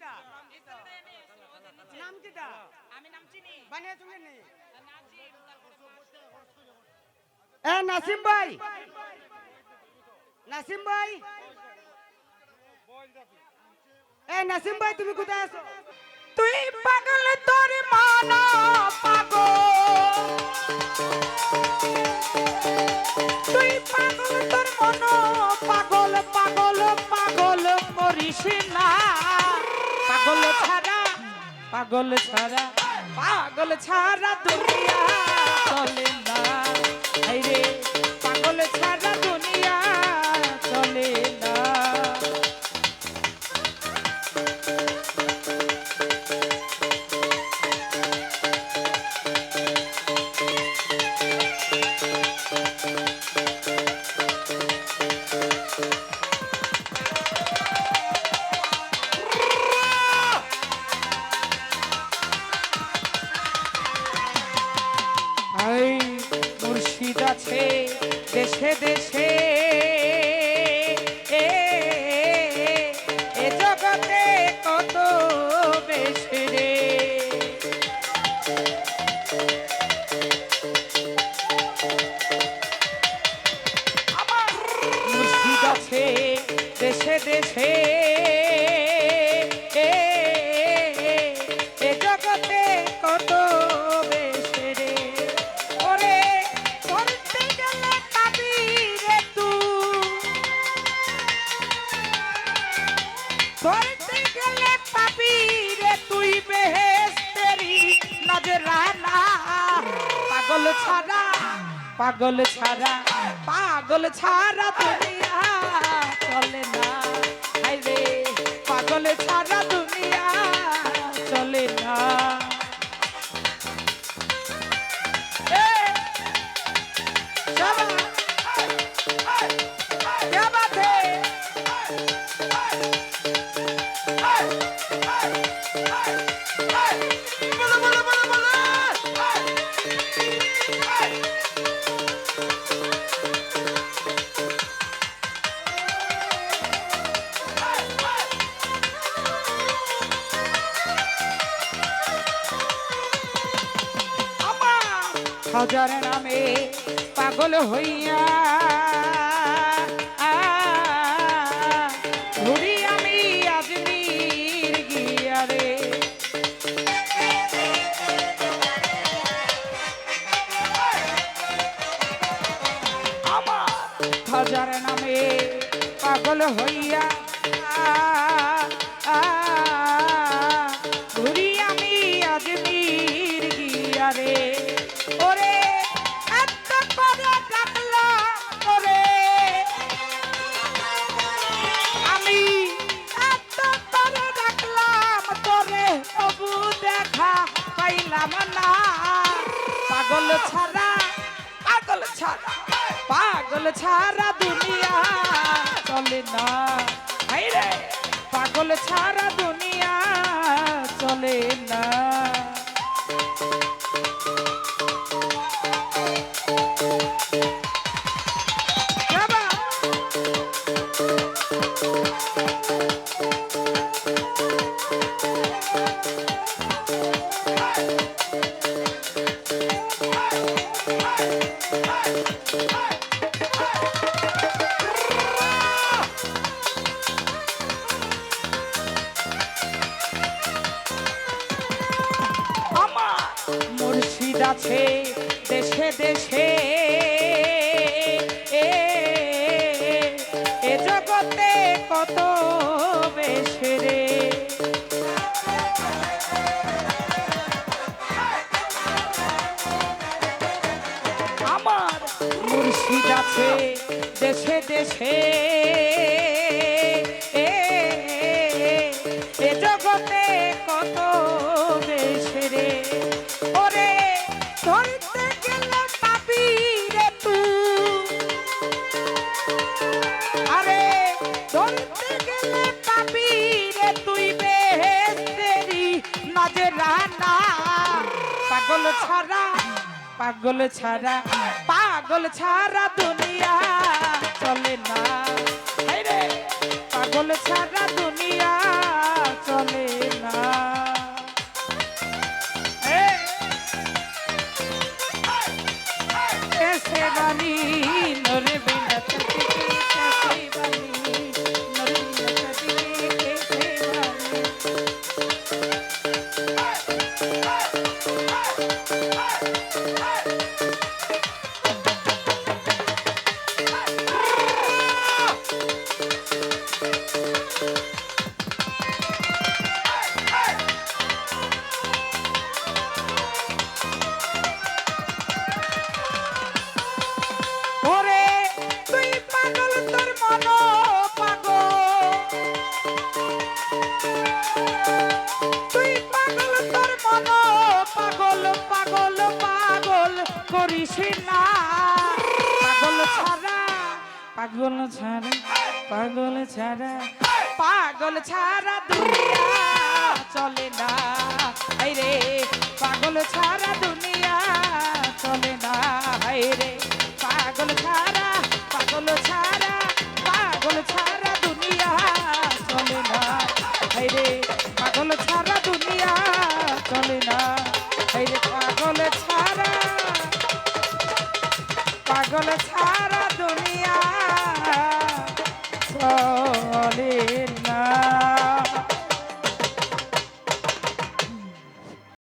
কিটা নাম কিটা আমি নাম চিনি। বানিয়ে তুমি নেই এ নাসিম ভাই! নাসিম ভাই! এ নাসিম ভাই তুমি কোথায় আছো? তুই পাগল তোর মন পাগল। পাগল ছাড়া পাগল ছাড়া পাগল ছাড়া দুনিয়া চলে না। আইরে দেশে দেশে এ, জগতে কত নজরানা পাগল ছাড়া পাগল ছাড়া পাগল ছাড়া দুনিয়া চলে না। রে পাগল ছাড়া দুনিয়া হাজার নামে পাগল হইয়া ঘুরি আমি আজমির পাগল হইয়া ঘুরি আমি আজমির গিয়া রে। পাইলাম না। পাগল ছাড়া পাগল ছাড়া পাগল ছাড়া দুনিয়া চলে না। মুর্শিদ আছে দেশে দেশে। মুর্শিদ আছে দেশে দেশে এ, জগতে কত বেশি রে ওরে ধরতে গেলে রে তুই আরে ধরতে রে তুই বেহেস্তেরি নজরানা পাগল ছাড়া পাগল ছাড়া পাগল ছাড়া দুনিয়া চলে না পাগল ছাড়া দুনিয়া চলে না এসে রানী না পাগল ছাড়া পাগল ছাড়া পাগল ছাড়া পাগল ছাড়া দুনিয়া চলে না। রে, পাগল ছাড়া দুনিয়া চলে না। রে, পাগল ছাড়া পাগল ছাড়া দুনিয়া